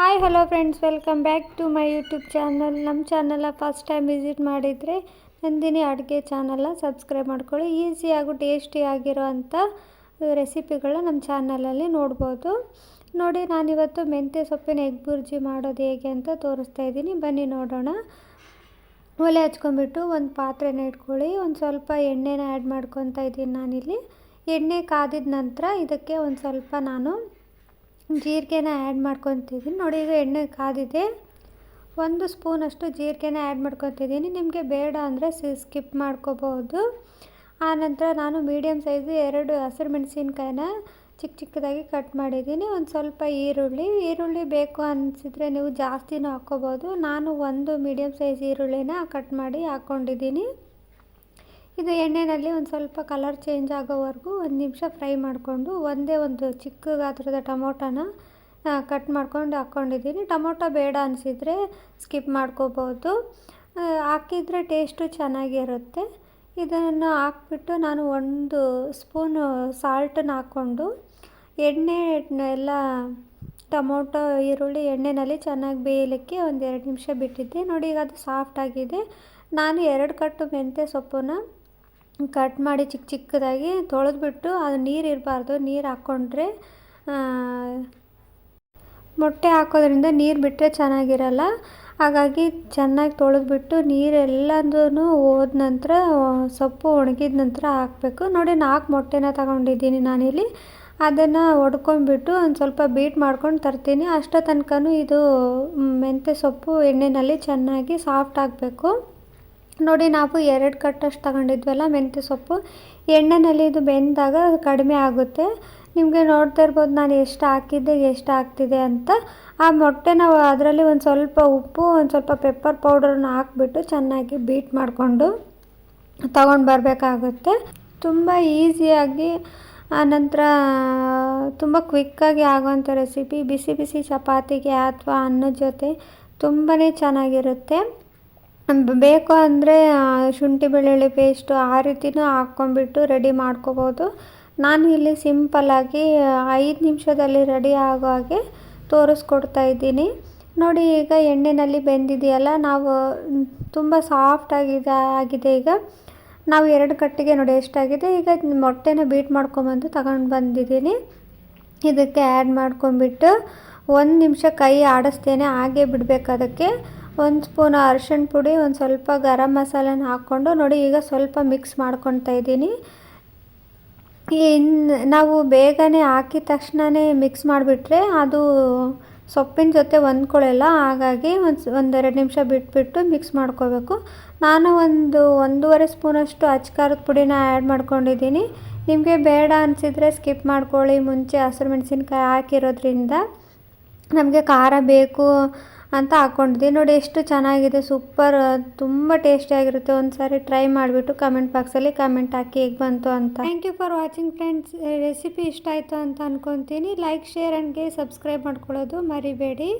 Hi hello friends welcome back to my YouTube channel ನಮ್ಮ ಚಾನಲ first time visit ಮಾಡಿದರೆ ನಂದಿನಿ ಅಡುಗೆ ಚಾನಲ್ನ ಸಬ್ಸ್ಕ್ರೈಬ್ ಮಾಡ್ಕೊಳ್ಳಿ. ಈಸಿ ಹಾಗೂ ಟೇಸ್ಟಿ ಆಗಿರೋ ಅಂಥ ರೆಸಿಪಿಗಳು ನಮ್ಮ ಚಾನಲಲ್ಲಿ ನೋಡ್ಬೋದು. ನೋಡಿ, ನಾನಿವತ್ತು ಮೆಂತ್ಯ ಸೊಪ್ಪಿನ ಎಗ್ ಬುರ್ಜಿ ಮಾಡೋದು ಹೇಗೆ ಅಂತ ತೋರಿಸ್ತಾ ಇದ್ದೀನಿ. ಬನ್ನಿ ನೋಡೋಣ. ಒಲೆ ಹಚ್ಕೊಂಡ್ಬಿಟ್ಟು ಒಂದು ಪಾತ್ರೆನ ಇಟ್ಕೊಳ್ಳಿ. ಒಂದು ಸ್ವಲ್ಪ ಎಣ್ಣೆನ ಆ್ಯಡ್ ಮಾಡ್ಕೊತಾ ಇದ್ದೀನಿ ನಾನಿಲ್ಲಿ. ಎಣ್ಣೆ ಕಾದಿದ ನಂತರ ಇದಕ್ಕೆ ಒಂದು ಸ್ವಲ್ಪ ನಾನು ಜೀರಿಗೆನ ಆ್ಯಡ್ ಮಾಡ್ಕೊತಿದ್ದೀನಿ. ನೋಡಿ, ಈಗ ಎಣ್ಣೆ ಕಾದಿದೆ. ಒಂದು ಸ್ಪೂನಷ್ಟು ಜೀರಿಗೆನ ಆ್ಯಡ್ ಮಾಡ್ಕೊತಿದ್ದೀನಿ. ನಿಮಗೆ ಬೇಡ ಅಂದರೆ ಸ್ಕಿಪ್ ಮಾಡ್ಕೋಬೋದು. ಆನಂತರ ನಾನು ಮೀಡಿಯಮ್ ಸೈಜು ಎರಡು ಹಸಿರು ಮೆಣಸಿನ್ಕಾಯಿನ ಚಿಕ್ಕ ಚಿಕ್ಕದಾಗಿ ಕಟ್ ಮಾಡಿದ್ದೀನಿ. ಒಂದು ಸ್ವಲ್ಪ ಈರುಳ್ಳಿ. ಈರುಳ್ಳಿ ಬೇಕು ಅನಿಸಿದ್ರೆ ನೀವು ಜಾಸ್ತಿನೂ ಹಾಕ್ಕೋಬೋದು. ನಾನು ಒಂದು ಮೀಡಿಯಮ್ ಸೈಜ್ ಈರುಳ್ಳಿನ ಕಟ್ ಮಾಡಿ ಹಾಕ್ಕೊಂಡಿದ್ದೀನಿ ಇದು ಎಣ್ಣೆಯಲ್ಲಿ ಒಂದು ಸ್ವಲ್ಪ ಕಲರ್ ಚೇಂಜ್ ಆಗೋವರೆಗೂ ಒಂದು ನಿಮಿಷ ಫ್ರೈ ಮಾಡಿಕೊಂಡು ಒಂದೇ ಒಂದು ಚಿಕ್ಕ ಗಾತ್ರದ ಟೊಮೊಟೊನ ಕಟ್ ಮಾಡ್ಕೊಂಡು ಹಾಕ್ಕೊಂಡಿದ್ದೀನಿ ಟೊಮೊಟೊ ಬೇಡ ಅನಿಸಿದರೆ ಸ್ಕಿಪ್ ಮಾಡ್ಕೋಬೋದು ಹಾಕಿದರೆ ಟೇಸ್ಟು ಚೆನ್ನಾಗಿರುತ್ತೆ. ಇದನ್ನು ಹಾಕ್ಬಿಟ್ಟು ನಾನು ಒಂದು ಸ್ಪೂನು ಸಾಲ್ಟನ್ನು ಹಾಕ್ಕೊಂಡು ಎಣ್ಣೆ ಎಲ್ಲ, ಟೊಮೊಟೊ, ಈರುಳ್ಳಿ ಎಣ್ಣೆಯಲ್ಲಿ ಚೆನ್ನಾಗಿ ಬೇಯಲಿಕ್ಕೆ ಒಂದು ಎರಡು ನಿಮಿಷ ಬಿಟ್ಟಿದ್ದೆ. ನೋಡಿ ಈಗ ಅದು ಸಾಫ್ಟಾಗಿದೆ ನಾನು ಎರಡು ಕಟ್ಟು ಮೆಂತ್ಯ ಸೊಪ್ಪನ್ನ ಕಟ್ ಮಾಡಿ ಚಿಕ್ಕ ಚಿಕ್ಕದಾಗಿ ತೊಳೆದ್ಬಿಟ್ಟು ಅದು ನೀರು ಇರಬಾರ್ದು. ನೀರು ಹಾಕ್ಕೊಂಡ್ರೆ ಮೊಟ್ಟೆ ಹಾಕೋದ್ರಿಂದ ನೀರು ಬಿಟ್ಟರೆ ಚೆನ್ನಾಗಿರಲ್ಲ. ಹಾಗಾಗಿ ಚೆನ್ನಾಗಿ ತೊಳೆದ್ಬಿಟ್ಟು ನೀರೆಲ್ಲದೂ ಹೋದ ನಂತರ, ಸೊಪ್ಪು ಒಣಗಿದ ನಂತರ ಹಾಕಬೇಕು. ನೋಡಿ, ನಾಲ್ಕು ಮೊಟ್ಟೆನ ತಗೊಂಡಿದ್ದೀನಿ ನಾನಿಲ್ಲಿ. ಅದನ್ನು ಒಡ್ಕೊಂಡ್ಬಿಟ್ಟು ಒಂದು ಸ್ವಲ್ಪ ಬೀಟ್ ಮಾಡ್ಕೊಂಡು ತರ್ತೀನಿ. ಅಷ್ಟೋ ತನಕನೂ ಇದು, ಮೆಂತ್ಯ ಸೊಪ್ಪು ಎಣ್ಣೆಯಲ್ಲಿ ಚೆನ್ನಾಗಿ ಸಾಫ್ಟ್ ಆಗಬೇಕು. ನೋಡಿ ನಾವು ಎರಡು ಕಟ್ಟಷ್ಟು ತಗೊಂಡಿದ್ವಲ್ಲ ಮೆಂತ್ಯ ಸೊಪ್ಪು. ಎಣ್ಣೆಯಲ್ಲಿ ಇದು ಬೆಂದಾಗ ಕಡಿಮೆ ಆಗುತ್ತೆ. ನಿಮಗೆ ನೋಡ್ತಾ ಇರ್ಬೋದು ನಾನು ಎಷ್ಟು ಹಾಕಿದ್ದೆ, ಎಷ್ಟು ಹಾಕ್ತಿದೆ ಅಂತ. ಆ ಮೊಟ್ಟೆ ನಾವು ಅದರಲ್ಲಿ ಒಂದು ಸ್ವಲ್ಪ ಉಪ್ಪು, ಒಂದು ಸ್ವಲ್ಪ ಪೆಪ್ಪರ್ ಪೌಡರನ್ನ ಹಾಕ್ಬಿಟ್ಟು ಚೆನ್ನಾಗಿ ಬೀಟ್ ಮಾಡಿಕೊಂಡು ತಗೊಂಡು ಬರಬೇಕಾಗುತ್ತೆ. ತುಂಬ ಈಸಿಯಾಗಿ ಆನಂತರ ತುಂಬ ಕ್ವಿಕ್ಕಾಗಿ ಆಗೋವಂಥ ರೆಸಿಪಿ ಬಿಸಿ ಬಿಸಿ ಚಪಾತಿಗೆ ಅಥವಾ ಅನ್ನದ ಜೊತೆ ತುಂಬಾ ಚೆನ್ನಾಗಿರುತ್ತೆ. ಬೇಕು ಅಂದರೆ ಶುಂಠಿ ಬೆಳ್ಳುಳ್ಳಿ ಪೇಸ್ಟು ಆ ರೀತಿನೂ ಹಾಕ್ಕೊಂಬಿಟ್ಟು ರೆಡಿ ಮಾಡ್ಕೋಬೋದು. ನಾನು ಇಲ್ಲಿ ಸಿಂಪಲ್ಲಾಗಿ ಐದು ನಿಮಿಷದಲ್ಲಿ ರೆಡಿ ಆಗೋ ಹಾಗೆ ತೋರಿಸ್ಕೊಡ್ತಾ ಇದ್ದೀನಿ. ನೋಡಿ, ಈಗ ಎಣ್ಣೆಯಲ್ಲಿ ಬೆಂದಿದೆಯಲ್ಲ, ನಾವು ತುಂಬ ಸಾಫ್ಟಾಗಿದೆ ಆಗಿದೆ ಈಗ. ನಾವು ಎರಡು ಕಟ್ಟಿಗೆ ನೋಡಿ, ಎಷ್ಟಾಗಿದೆ. ಈಗ ಮೊಟ್ಟೆನ ಬೀಟ್ ಮಾಡ್ಕೊಂಬಂದು ತಗೊಂಡು ಬಂದಿದ್ದೀನಿ. ಇದಕ್ಕೆ ಆ್ಯಡ್ ಮಾಡ್ಕೊಂಬಿಟ್ಟು ಒಂದು ನಿಮಿಷ ಕೈ ಆಡಿಸ್ತೇನೆ, ಹಾಗೆ ಬಿಡಬೇಕು ಅದಕ್ಕೆ. ಒಂದು ಸ್ಪೂನ್ ಅರ್ಶಿಣ ಪುಡಿ, ಒಂದು ಸ್ವಲ್ಪ ಗರಂ ಮಸಾಲನ ಹಾಕ್ಕೊಂಡು ನೋಡಿ ಈಗ ಸ್ವಲ್ಪ ಮಿಕ್ಸ್ ಮಾಡ್ಕೊತಾ ಇದ್ದೀನಿ. ಇನ್ನು ನಾವು ಬೇಗನೆ ಹಾಕಿದ ತಕ್ಷಣವೇ ಮಿಕ್ಸ್ ಮಾಡಿಬಿಟ್ರೆ ಅದು ಸೊಪ್ಪಿನ ಜೊತೆ ಹೊಂದ್ಕೊಳ್ಳಲ್ಲ, ಹಾಗಾಗಿ ಒಂದು ಒಂದೆರಡು ನಿಮಿಷ ಬಿಟ್ಬಿಟ್ಟು ಮಿಕ್ಸ್ ಮಾಡ್ಕೋಬೇಕು. ನಾನು ಒಂದು ಒಂದೂವರೆ ಸ್ಪೂನಷ್ಟು ಅಚ್ಕಾರದ ಪುಡಿನ ಆ್ಯಡ್ ಮಾಡ್ಕೊಂಡಿದ್ದೀನಿ. ನಿಮಗೆ ಬೇಡ ಅನಿಸಿದರೆ ಸ್ಕಿಪ್ ಮಾಡ್ಕೊಳ್ಳಿ, ಮುಂಚೆ ಹಸಿರು ಮೆಣಸಿನ್ಕಾಯಿ ಹಾಕಿರೋದ್ರಿಂದ. ನಮಗೆ ಖಾರ ಬೇಕು ಅಂತ ಹಾಕ್ಕೊಂಡಿದ್ದೀನಿ ನೋಡಿ ಎಷ್ಟು ಚೆನ್ನಾಗಿದೆ, ಸೂಪರ್, ತುಂಬ ಟೇಸ್ಟಿಯಾಗಿರುತ್ತೆ ಒಂದು ಸಾರಿ ಟ್ರೈ ಮಾಡಿಬಿಟ್ಟು ಕಮೆಂಟ್ ಬಾಕ್ಸಲ್ಲಿ ಕಮೆಂಟ್ ಹಾಕಿ ಹೇಗೆ ಬಂತು ಅಂತ. Thank you for watching friends recipe ಇಷ್ಟ ಆಯಿತು ಅಂತ ಅಂದ್ಕೊತೀನಿ ಲೈಕ್ ಶೇರ್ ಆ್ಯಂಡ್ಗೆ ಸಬ್ಸ್ಕ್ರೈಬ್ ಮಾಡ್ಕೊಳ್ಳೋದು ಮರಿಬೇಡಿ.